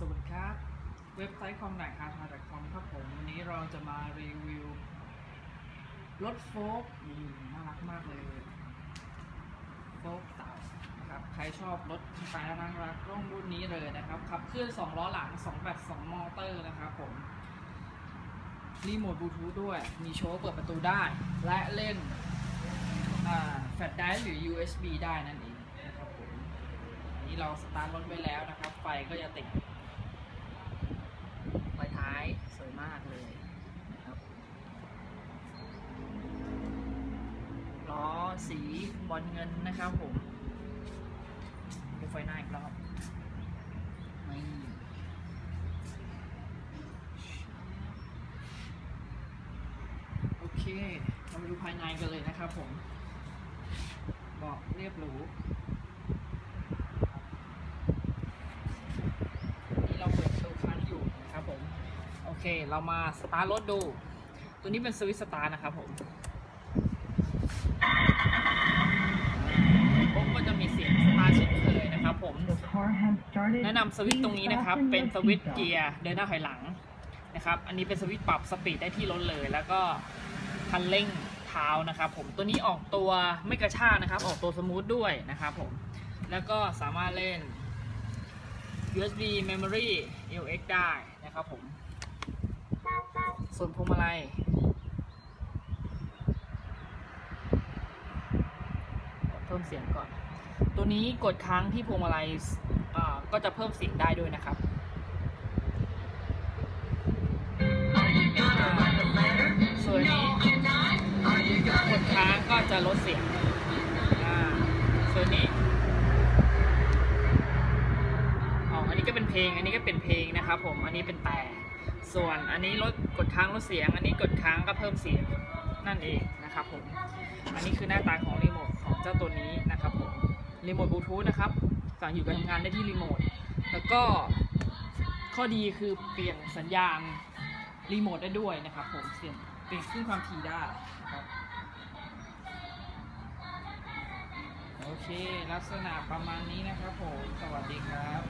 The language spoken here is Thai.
สวัสดีครับ เว็บไซต์คอมไหนคาทาดคอมครับผม วันนี้เราจะมารีวิวรถโฟล์กน่ารักมากเลยโฟล์กเต่านะครับ ใครชอบรถสไตล์น่ารักร่องรุ่นนี้เลยนะครับ ขับเคลื่อน2ล้อหลัง2แบบ2มอเตอร์นะครับผม รีโมทบลูทูธด้วย มีโชว์เปิดประตูได้ และเล่นแฟลชไดรฟ์หรือ USB ได้นั่นเองนะครับผมนนี้เราสตาร์ทรถไว้แล้วนะครับ ไฟก็จะติด ไฟท้ายสวยมากเลยนะครับล้อ สีบอลเงินนะครับผมดูไฟหน้าอีกรอบนี่โอเค เรามาดูภายในกันเลยนะครับผม บอกเรียบหรูนี่เราเปิดตูค้างอยู่นะครับผม โอเค เรามาสตาร์ทรถดู ตัวนี้เป็นสวิตสตาร์นะครับผม แนะนำสวิตช์ตรงนี้นะครับ เป็นสวิตช์เกียร์เดินหน้าถอยหลังนะครับ อันนี้เป็นสวิตช์ปรับสปีดได้ที่รถเลย แล้วก็คันเร่งเท้านะครับ ผมตัวนี้ออกตัวไม่กระชากนะครับ ออกตัวสมูทด้วยนะครับผม แล้วก็สามารถเล่น USB Memory LX ได้นะครับผม ส่วนพวงมาลัยเพิ่มเสียงก่อน ตัวนี้กดค้างที่พวงมาลัยก็จะเพิ่มเสียงได้ด้วยนะครับส่วนนี้กดค้างก็จะลดเสียงส่วนนี้อ๋ออันนี้ก็เป็นเพลง อันนี้ก็เป็นเพลงนะครับผม อันนี้เป็นแต่ ส่วนอันนี้ลดกดค้างลดเสียง อันนี้กดค้างก็เพิ่มเสียงนั่นเองนะครับผม อันนี้คือหน้าตาของรีโมทของเจ้าตัวนี้นะครับผม รีโมทบลูทูธนะครับ สั่งอยู่การทำงานได้ที่รีโมท แล้วก็ข้อดีคือเปลี่ยนสัญญาณรีโมทได้ด้วยนะครับผมเสียงเปลี่ยนขึ้นความถี่ได้ครับโอเค ลักษณะประมาณนี้นะครับผม สวัสดีครับ